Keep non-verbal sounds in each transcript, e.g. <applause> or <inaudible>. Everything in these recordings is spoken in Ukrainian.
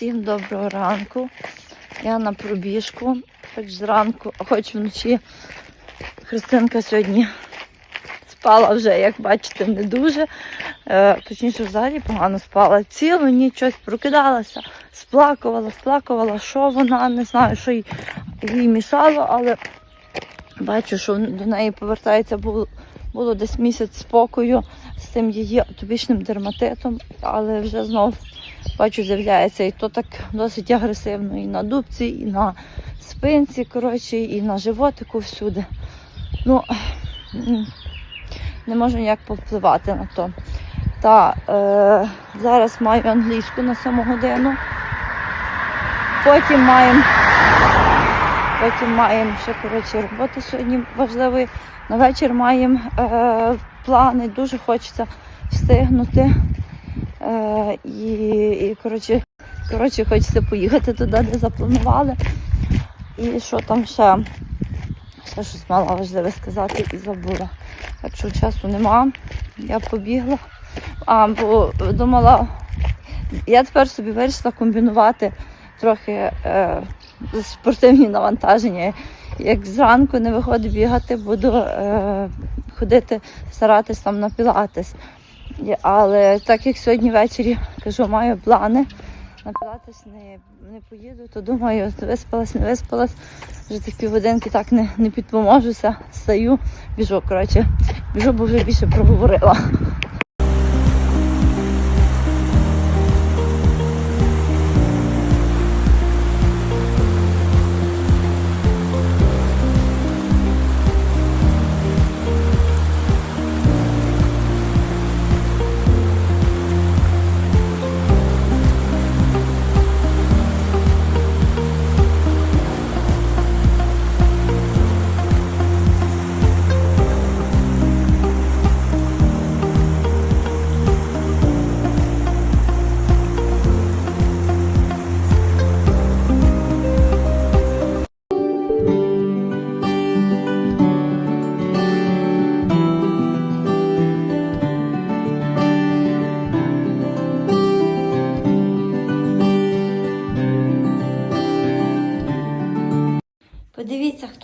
Всім доброго ранку. Я на пробіжку, хоч зранку, а хоч вночі. Христинка сьогодні спала вже, як бачите, не дуже. Е, точніше, взагалі погано спала. Цілу ніч щось прокидалася, сплакувала, сплакувала, що вона, не знаю, що їй, мішало, але бачу, що до неї повертається було, було десь місяць спокою з тим її атопічним дерматитом, але вже знов бачу, з'являється і то так досить агресивно і на дубці, і на спинці, коротше, і на животику всюди. Ну, не можу ніяк повпливати на то. Та е, зараз маю англійську на саму годину. Потім маємо потім маємо ще коротше, роботи сьогодні важливої. На вечір маємо е, плани, дуже хочеться встигнути. Е, і, і коротше, коротше, хочеться поїхати туди, де запланували. І що там ще? Ще щось мала важливе сказати і забула. Так що часу нема. Я побігла. А, бо думала, я тепер собі вирішила комбінувати трохи е, спортивні навантаження. Як зранку не виходить бігати, буду е, ходити, старатись там на пілатес. Але так як сьогодні ввечері кажу, маю плани. На пілатес не, не поїду, то думаю, виспалась, не виспалась. Вже так півгодинки так не, не підпоможуся. Стаю, біжу, коротше, біжу, бо вже більше проговорила.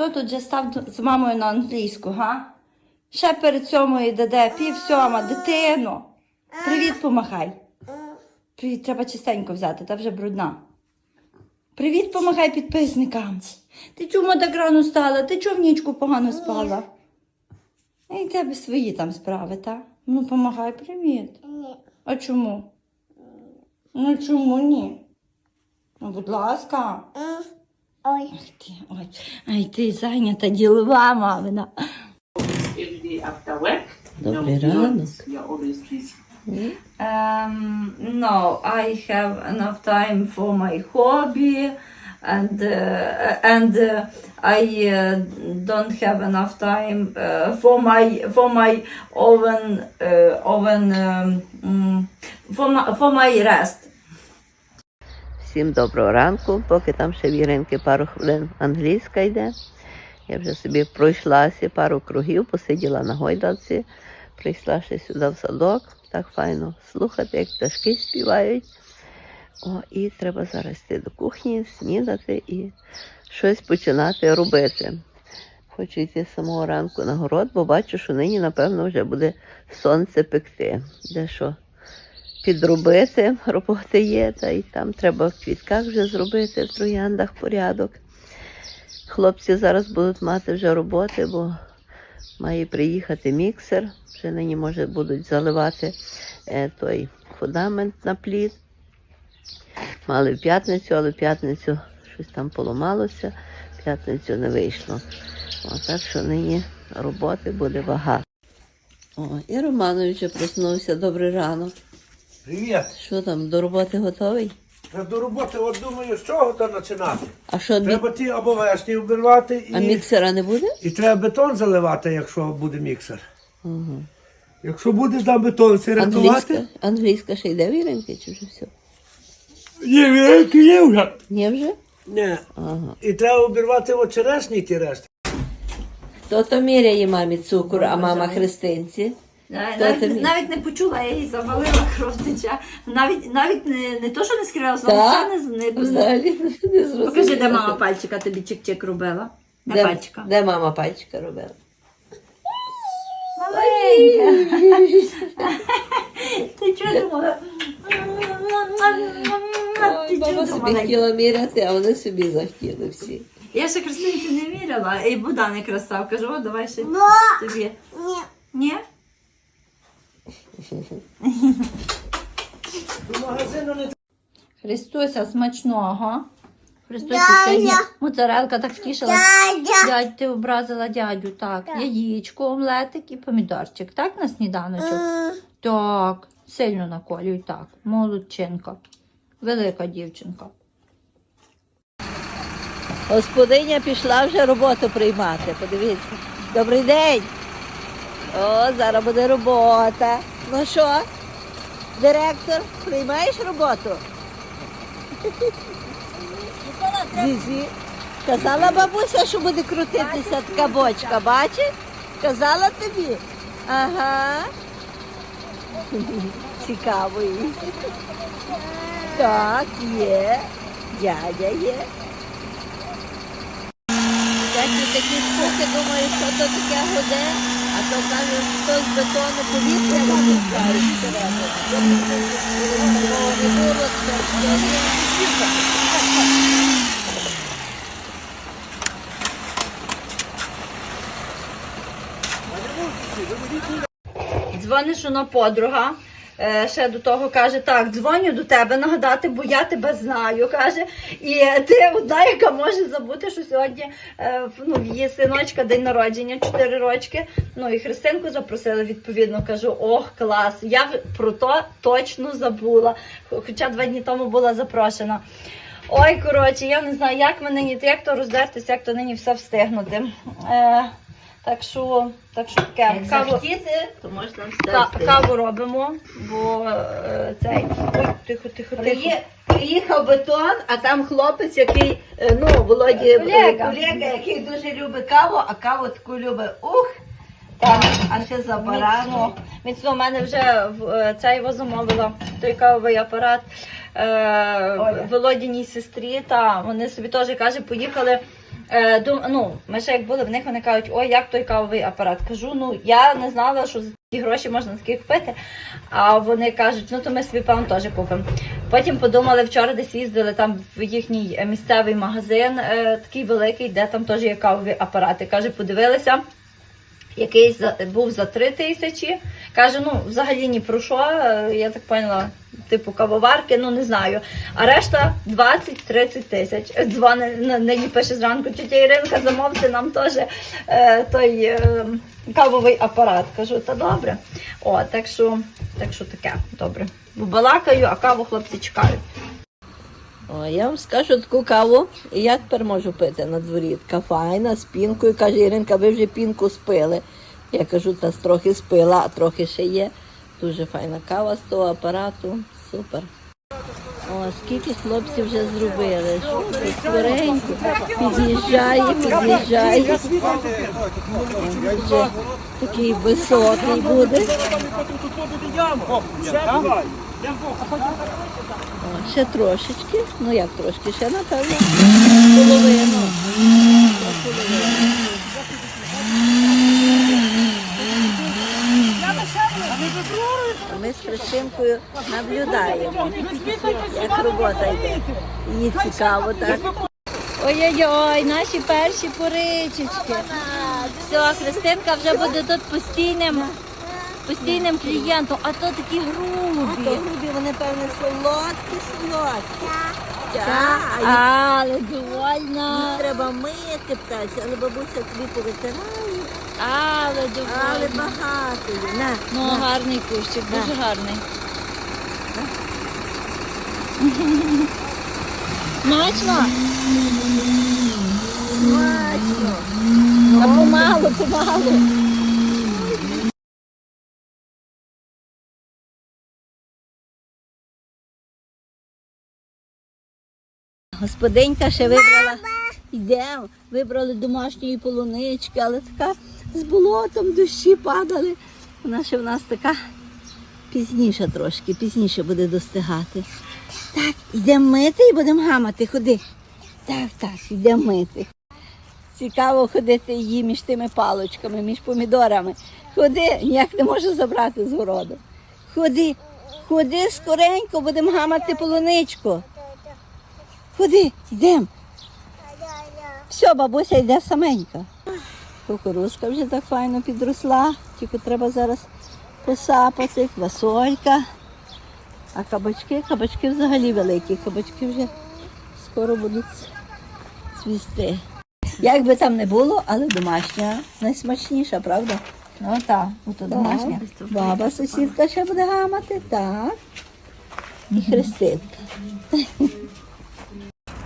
Хто тут вже став з мамою на англійську, га? Ще перед сьомою йде, пів сьома, дитино. Привіт, помахай. Привіт, треба чистенько взяти, та вже брудна. Привіт, помахай підписникам. Ти чому так рано стала? Ти чому в нічку погано спала? І тебе свої там справи, та? Ну, помагай, привіт. А чому? Ну чому ні? Ну, будь ласка. М. Ой. Ай ти, ой, ай ти зайнята ділова, мамина. every day after work. Добрий you're- ранок. You're always busy. Um, no, I have enough time for my hobby and uh, and uh, I uh, don't have enough time uh, for my for my oven uh, oven um, mm, for my for my rest. Всім доброго ранку, поки там ще в Іринки пару хвилин англійська йде. Я вже собі пройшлася пару кругів, посиділа на гойдалці, прийшла ще сюди в садок. Так файно слухати, як пташки співають. О, і треба зараз йти до кухні, снідати і щось починати робити. Хочу йти з самого ранку на город, бо бачу, що нині, напевно, вже буде сонце пекти. Де що підробити, роботи є, та й там треба в квітках вже зробити, в трояндах порядок. Хлопці зараз будуть мати вже роботи, бо має приїхати міксер. Вже нині, може, будуть заливати е, той фундамент на плід. Мали в п'ятницю, але в п'ятницю щось там поламалося, в п'ятницю не вийшло. О, так що нині роботи буде багато. О, і Романович вже проснувся. Добрий ранок. Привіт. Що там, до роботи готовий? Та до роботи, от думаю, з чого то починати. А що. Треба ті або вешні вбивати а міксера не буде? і треба бетон заливати, якщо буде міксер. Угу. Якщо буде там бетон Англійська, середувати, англійська ще йде в Іринки, чи вже все? є вірки, є вже. Ні вже? Ні. Ага. І треба обірвати от черешні ті решти. Хто то міряє мамі цукор, а мама Христинці? Навіть, навіть, не почула, я її завалила кров тече. Навіть, навіть не, не то, що не скривалася, Так? вона не, не, Взагалі не зрозуміло. Покажи, де мама пальчика тобі чик-чик робила. Де, Де, пальчика? де мама пальчика робила? Маленька. Ти чого думала? Чого Мама собі хотіла міряти, а вони собі захотіли всі. Я ще Христинці не міряла, і Богдан якраз став. Кажу, о, давай ще тобі. Ні. Ні? Магазину <laughs> не Христуся, смачного. Христуся, сьогодні моцарелка так втішила. Дядь, ти образила дядю, так. Яєчко, омлетик і помідорчик, так, на сніданочок? Так, сильно наколюй, так. Молодчинка. Велика дівчинка. Господиня пішла вже роботу приймати. Подивіться. Добрий день. О, зараз буде робота. Ну що, директор, приймаєш роботу? Зізі. Казала бабуся, що буде крутитися така бочка, бачиш? Казала тобі. Ага. Цікаво їй. Так, є. Дядя є. Я ті такі штуки думаю, що то таке гуде, Дзвониш вона подруга. Е, Ще до того каже, так, дзвоню до тебе нагадати, бо я тебе знаю. каже. І ти одна, яка може забути, що сьогодні е, ну, її синочка день народження, 4 рочки. Ну і Христинку запросили відповідно. Кажу, ох, клас. Я про то точно забула. Хоча два дні тому була запрошена. Ой, коротше, я не знаю, як ми нині, як то роздертися, як то нині все встигнути. Е, так що, так що таке. Каву- захотіти, то можна Ка- каву робимо, бо е, цей. Ой, тихо, тихо, тихо. Приїхав бетон, а там хлопець, який, е, ну, Володі, е, Колега. колега, який дуже любить каву, а каву таку любить ух, Так. а ще за. Міцно. Міцно, в мене вже е, ця його замовила, той кавовий апарат е, Володіній сестрі. Та вони собі теж каже, поїхали. Е, дум, ну, ми ще як були в них, вони кажуть, ой, як той кавовий апарат. Кажу, ну я не знала, що за ті гроші можна такі купити. А вони кажуть, ну то ми собі певно теж купимо. Потім подумали, вчора десь їздили там в їхній е, місцевий магазин, е, такий великий, де там теж є кавові апарати. Каже, подивилися. Який був за 3 тисячі. Каже, ну взагалі ні про що. е, Я так поняла, типу кавоварки, ну не знаю. А решта 20-30 тисяч. Дзвони нині пише зранку, тетя Іринка, замовте нам теж е, той е, кавовий апарат. Кажу, та добре. О, так що, так що таке, добре. Балакаю, а каву хлопці чекають. Я вам скажу таку каву, і я тепер можу пити на дворі. Така файна, з пінкою. Каже Іринка, ви вже пінку спили. Я кажу, та трохи спила, а трохи ще є. Дуже файна кава з того апарату. Супер. О, скільки хлопців вже зробили. Скоренько. Під'їжджає, під'їжджає. Такий високий буде. Ще трошечки, ну як трошки, ще напевно половину. Ми з Христинкою наблюдаємо, як робота йде. Їй цікаво, так? Ой-ой-ой, наші перші поричечки. Все, Христинка вже буде тут постійним, постійним клієнтом, а то такі А то грубі. грубі, вони, певне, солодкі, солодкі. Так, а їх Але довольна. треба мити птася, але бабуся тобі повитирає. Але Але багато є. На, Ну, на. гарний кущик, дуже гарний. <laughs> Смачно? Смачно. А помалу, помалу. Господинька ще вибрала. Йдемо, вибрали домашньої полунички, але така з болотом дощі падали. Вона ще в нас така пізніше трошки, пізніше буде достигати. Так, йдемо мити і будемо гамати, ходи. Так, так, йдемо мити. Цікаво ходити її між тими палочками, між помідорами. Ходи, ніяк не можу забрати з городу. Ходи, ходи скоренько, будемо гамати полуничку. Ходи, йдемо. Все, бабуся йде саменька. Кукурузка вже так файно підросла, тільки треба зараз посапати, квасолька. А кабачки, кабачки взагалі великі, кабачки вже скоро будуть цвісти. Як би там не було, але домашня найсмачніша, правда? Ну так, ото домашня. Баба сусідка ще буде гамати, так. І Христинка.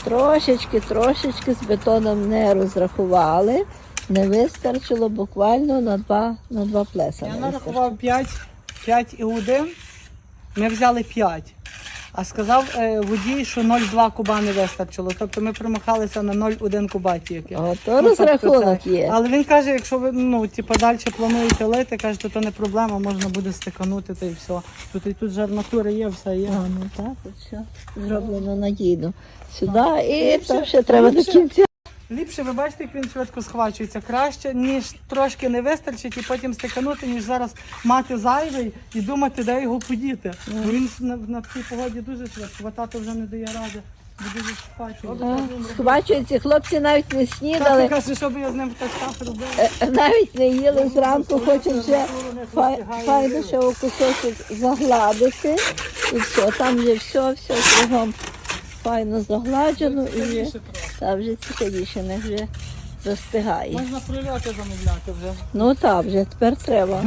Трошечки, трошечки з бетоном не розрахували. Не вистачило буквально на два, на два плеса. Я нарахував 5, 5 і 1. Ми взяли 5. А сказав е, водій, що 0,2 куба не вистачило. Тобто ми примахалися на 0,1 куба тільки. то Ну, розрахунок є. Але він каже, якщо ви ну, типу, далі плануєте лити, каже, то, не проблема, можна буде стиканути та і все. Тут і тут жарнатури є, все є. А, ну так, от все зроблено надійно. Сюди і то ще треба до кінця. Ліпше, ви бачите, як він швидко схвачується. Краще, ніж трошки не вистачить і потім стиканути, ніж зараз мати зайвий і думати, де його подіти. Бо він на, на цій погоді дуже швидко, бо тато вже не дає ради, бо дуже схвачується. Схвачуються, хлопці навіть не Тато снідали, каже, що би я з ним так робив. е, навіть не їли зранку, хочуть вже фай- файно ще у кусочок загладити. І все, там вже все, все кругом файно загладжено і вже, та вже цікавіше, не вже застигає. Можна прильоти замовляти вже. Ну так, вже тепер треба.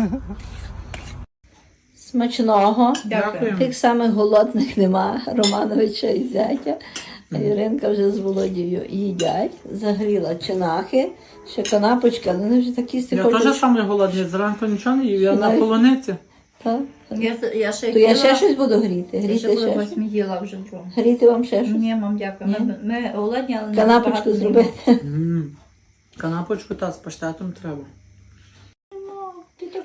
Смачного. Дякую. Тих самих голодних нема Романовича і зятя. Іринка вже з Володією їдять. Загріла чинахи, ще канапочка, але вони вже такі Я теж саме голодний, зранку нічого не їв, я на полуниці. Так. Я, я ще То я ще щось буду гріти. я Гріти ще ще. восьмі їла вже вдома. Гріти вам ще щось. Ні, мам, дякую. Ми, ми голодні, але не Канапочку багато не зробити. <laughs> Канапочку та з паштетом треба.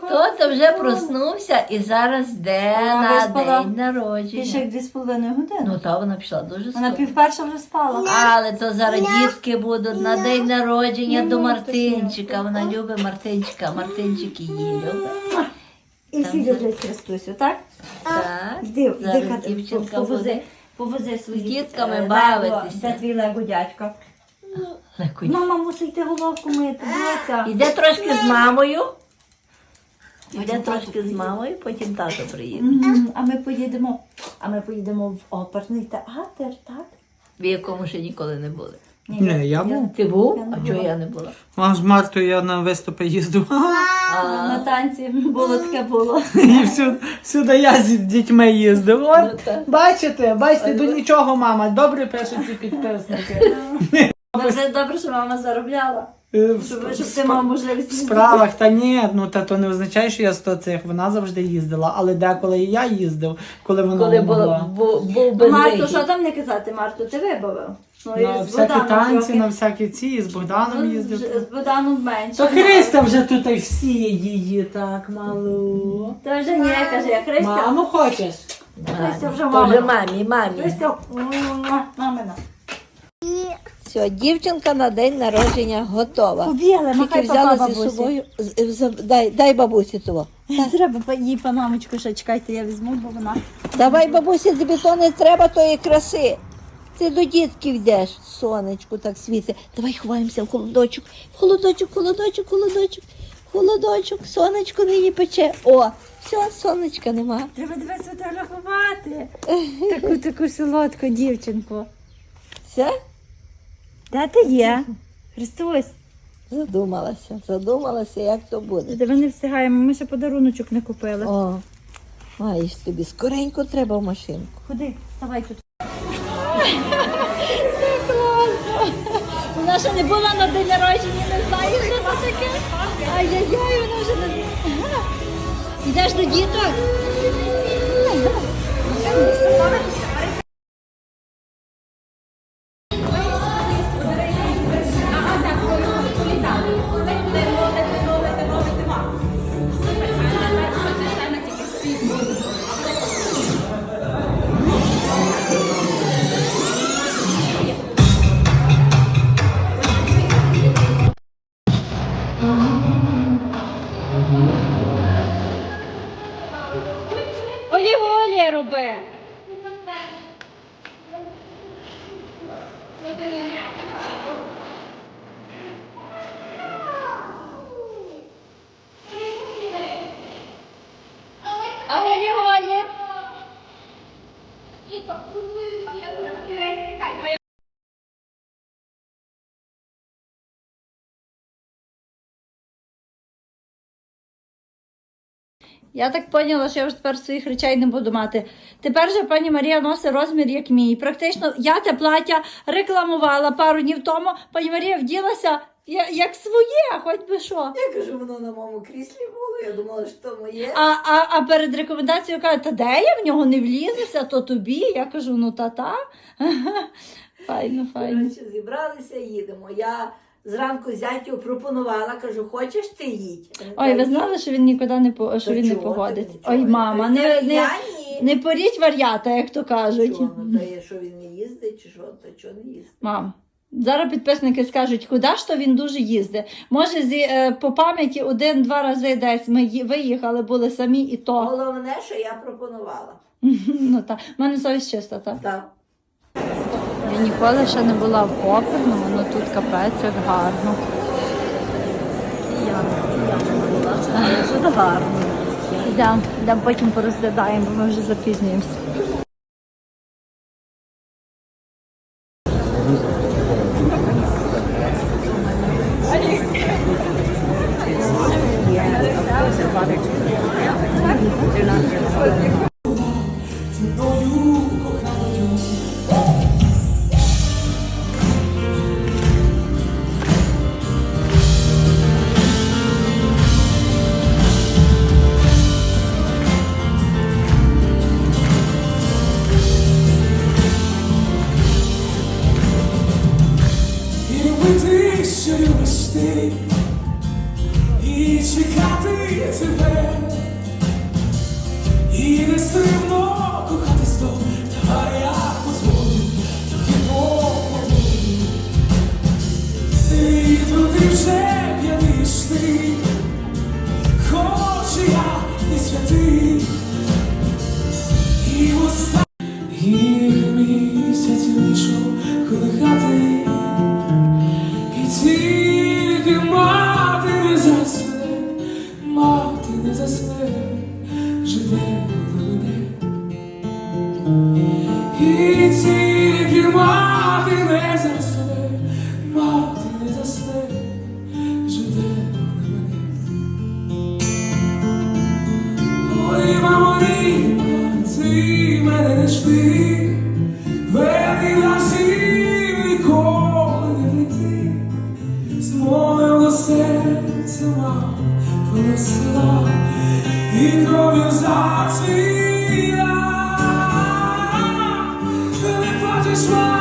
Хто-то вже проснувся і зараз йде А, на виспала? день народження. Більше як дві з половиною години. Ну та вона пішла дуже Вона скоро. півперша вже спала. Але то зараз дітки будуть на день народження до Мартинчика. Вона любить Мартинчика, Мартинчик її любить. І всі люблять Христусю, так? Так. Йди, Зараз Катя, дівчинка повози, буде повози свої дітками е, бавитися. Де твій лего дядько? <laughs> легкої. Мама мусить йти головку мити, дивіться. Іде трошки з мамою. Іде трошки з мамою, потім тато приїде. М, А ми поїдемо, а ми поїдемо в оперний театр, так? В якому ще ніколи не були. Ні, я був. Ти був? Я А чого я не була? А з Мартою я на виступи їздив. На танці було таке було. І всюди, всюди я з дітьми їздив. От, Ну, так. бачите, бачите, до нічого, мама. Добре пишуть ці підписники. Це добре, що мама заробляла. Е, в Щоб, щоб ти мав можливість. В справах та ні, ну та то не означає, що я сто цих. Вона завжди їздила, але деколи і я їздив, коли вона Коли не могла. був, був, був без Марту, вихід. що там не казати, Марту, ти вибавив. Ну, і На з всякі Богданом танці, трохи. на всякі ці, і з Богданом Ну, їздив. з- З Богданом менше. То Христа вже тут і всі її так малу. Та вже ні, каже, я Христя. Маму хочеш? Христя вже То вже мамина. мамі, мамі. Христя, мамина. Все, дівчинка на день народження готова. Побігли, Тільки махай взяла зі бабусі. собою. з- з- Дай, дай бабусі того. Треба по- їй по мамочку ще чекайте, я візьму, бо вона. Давай, бабусі, тобі то не треба тої краси. Ти до дітків йдеш, сонечко так світить. Давай ховаємося в холодочок. В холодочок, холодочок, холодочок, холодочок, сонечко нині пече. О, все, сонечка нема. Треба тебе сфотографувати. Таку таку солодку дівчинку. Все? Де ти є? Христос, Задумалася, задумалася, як то буде. тебе не встигаємо, ми ще подаруночок не купили. О, маєш тобі скоренько треба в машинку. Ходи, вставай тут. Вона ще не була на день народження, не знає, що це таке. Ай-яй-яй, вона вже не Йдеш до діток? Я так поняла, що я вже тепер своїх речей не буду мати. Тепер же пані Марія носить розмір, як мій. Практично я те плаття рекламувала пару днів тому. Пані Марія вділася як своє, хоч би що. Я кажу, воно на моєму кріслі було, я думала, що то моє. А, а, а перед рекомендацією каже, та де я в нього не влізуся, то тобі. Я кажу, ну та-та. <laughs> Файно, файно. Коротше, зібралися, їдемо. Я зранку зятю пропонувала, кажу, хочеш ти їдь? Ой, ви знали, що він нікуди не по що він не чого ти, погодиться. чого Ой, мама, не, я не, ні. не поріть вар'ята, як то кажуть. Чого? Ну, та є, що він не їздить, чи що, та чого не їздить? Мам, зараз підписники скажуть, куди ж то він дуже їздить. Може, зі, е, по пам'яті один-два рази десь ми ї- виїхали, були самі і то. Головне, що я пропонувала. <laughs> ну, та. У мене совість чиста, так. Так. Я ніколи ще не була в Оперному, але тут капець як гарно. Я, Тут гарно. Йдемо, йдемо потім порозглядаємо, бо ми вже запізнюємося. Не плачеш,